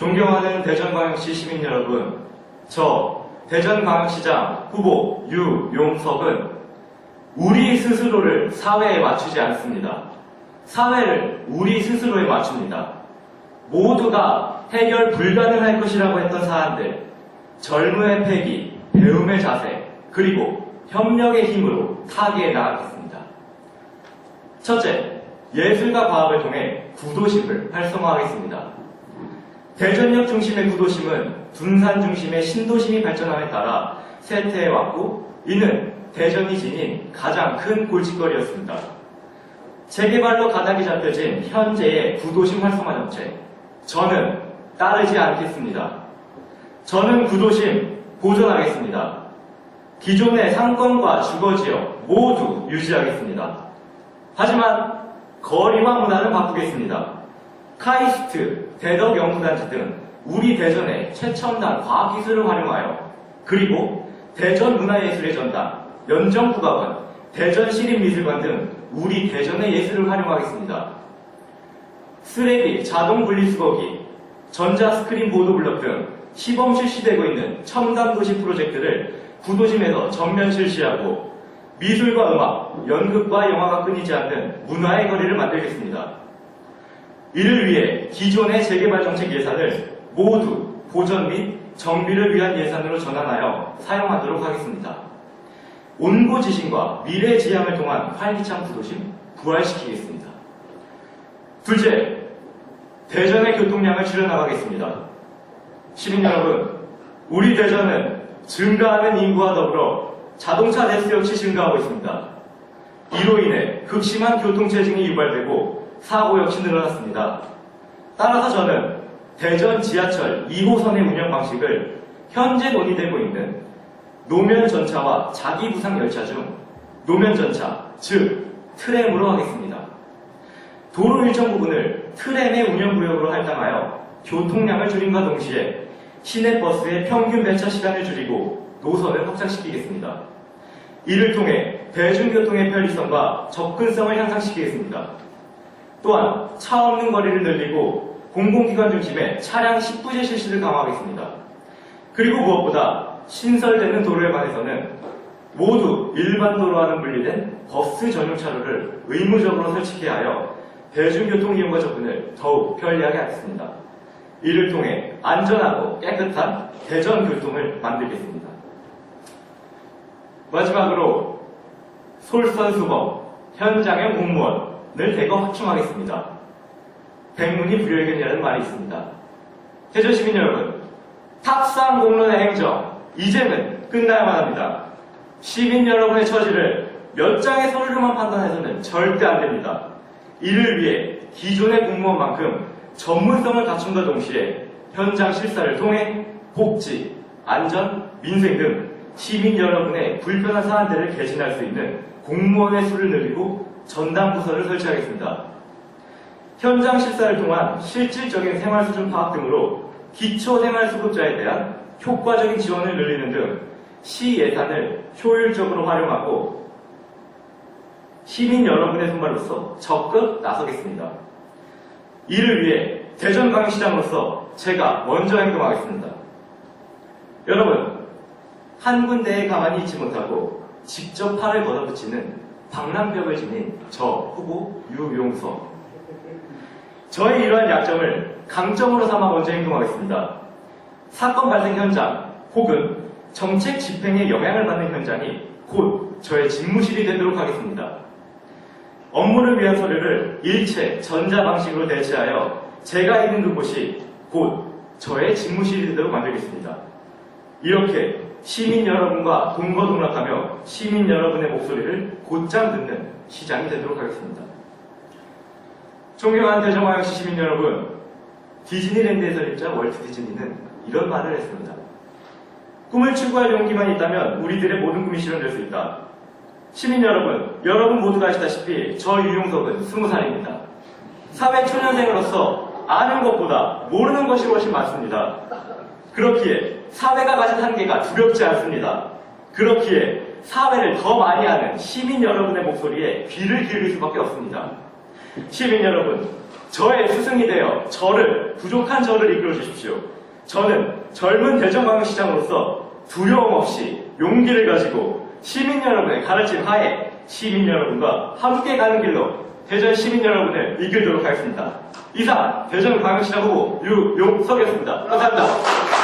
존경하는 대전광역시 시민 여러분, 저 대전광역시장 후보 유용석은 우리 스스로를 사회에 맞추지 않습니다. 사회를 우리 스스로에 맞춥니다. 모두가 해결 불가능할 것이라고 했던 사안들, 젊음의 패기, 배움의 자세, 그리고 협력의 힘으로 타개해 나가겠습니다. 첫째, 예술과 과학을 통해 구도심을 활성화하겠습니다. 대전역 중심의 구도심은 둔산 중심의 신도심이 발전함에 따라 쇠퇴해왔고 이는 대전이 지닌 가장 큰 골칫거리였습니다. 재개발로 가닥이 잡혀진 현재의 구도심 활성화 정책, 저는 따르지 않겠습니다. 저는 구도심 보존하겠습니다. 기존의 상권과 주거지역 모두 유지하겠습니다. 하지만 거리와 문화는 바꾸겠습니다. 카이스트, 대덕 연구단지 등 우리 대전의 최첨단 과학기술을 활용하여 그리고 대전 문화예술의 전당, 연정국악원, 대전시립미술관 등 우리 대전의 예술을 활용하겠습니다. 쓰레기, 자동 분리수거기, 전자 스크린 보드 블럭 등 시범 실시되고 있는 첨단 도시 프로젝트를 구도심에서 전면 실시하고 미술과 음악, 연극과 영화가 끊이지 않는 문화의 거리를 만들겠습니다. 이를 위해 기존의 재개발 정책 예산을 모두 보전 및 정비를 위한 예산으로 전환하여 사용하도록 하겠습니다. 온고 지신과 미래 지향을 통한 활기찬 구도심 부활시키겠습니다. 둘째, 대전의 교통량을 줄여나가겠습니다. 시민 여러분, 우리 대전은 증가하는 인구와 더불어 자동차 대수 역시 증가하고 있습니다. 이로 인해 극심한 교통체증이 유발되고 사고 역시 늘어났습니다. 따라서 저는 대전 지하철 2호선의 운영 방식을 현재 논의되고 있는 노면 전차와 자기 부상 열차 중 노면 전차, 즉 트램으로 하겠습니다. 도로 일정 부분을 트램의 운영 구역으로 할당하여 교통량을 줄임과 동시에 시내버스의 평균 배차 시간을 줄이고 노선을 확장시키겠습니다. 이를 통해 대중교통의 편리성과 접근성을 향상시키겠습니다. 또한 차 없는 거리를 늘리고 공공기관 중심의 차량 10부제 실시를 강화하겠습니다. 그리고 무엇보다 신설되는 도로에 관해서는 모두 일반 도로와는 분리된 버스 전용 차로를 의무적으로 설치케 하여 대중교통 이용과 접근을 더욱 편리하게 하겠습니다. 이를 통해 안전하고 깨끗한 대전교통을 만들겠습니다. 마지막으로 솔선수범 현장의 공무원 을 대거 확충하겠습니다. 백문이 불여일견이라는 말이 있습니다. 대전 시민 여러분, 탑상 공론의 행정 이제는 끝나야만 합니다. 시민 여러분의 처지를 몇 장의 서류로만 판단해서는 절대 안 됩니다. 이를 위해 기존의 공무원만큼 전문성을 갖춘과 동시에 현장 실사를 통해 복지, 안전, 민생 등 시민 여러분의 불편한 사안들을 개진할 수 있는 공무원의 수를 늘리고 전담 부서를 설치하겠습니다. 현장 실사를 통한 실질적인 생활 수준 파악 등으로 기초 생활 수급자에 대한 효과적인 지원을 늘리는 등 시 예산을 효율적으로 활용하고 시민 여러분의 손발로서 적극 나서겠습니다. 이를 위해 대전광시장으로서 제가 먼저 행동하겠습니다. 여러분, 한 군데에 가만히 있지 못하고 직접 팔을 걷어붙이는 방랑벽을 지닌 저 후보 유용석. 저의 이러한 약점을 강점으로 삼아 먼저 행동하겠습니다. 사건 발생 현장 혹은 정책 집행에 영향을 받는 현장이 곧 저의 집무실이 되도록 하겠습니다. 업무를 위한 서류를 일체 전자 방식으로 대체하여 제가 있는 그곳이 곧 저의 집무실이 되도록 만들겠습니다. 이렇게 시민 여러분과 동거동락하며 시민 여러분의 목소리를 곧장 듣는 시장이 되도록 하겠습니다. 존경하는 대전광역시 시민 여러분, 디즈니랜드에서 입자 월트 디즈니는 이런 말을 했습니다. 꿈을 추구할 용기만 있다면 우리들의 모든 꿈이 실현될 수 있다. 시민 여러분, 여러분 모두가 아시다시피 저 유용석은 스무 살입니다. 사회 초년생으로서 아는 것보다 모르는 것이 훨씬 많습니다. 그렇기에 사회가 가진 한계가 두렵지 않습니다. 그렇기에 사회를 더 많이 아는 시민 여러분의 목소리에 귀를 기울일 수밖에 없습니다. 시민 여러분, 저의 스승이 되어 저를, 부족한 저를 이끌어 주십시오. 저는 젊은 대전광역시장으로서 두려움 없이 용기를 가지고 시민 여러분의 가르침 하에 시민 여러분과 함께 가는 길로 대전 시민 여러분을 이끌도록 하겠습니다. 이상 대전광역시장 후보 유용석이었습니다. 감사합니다.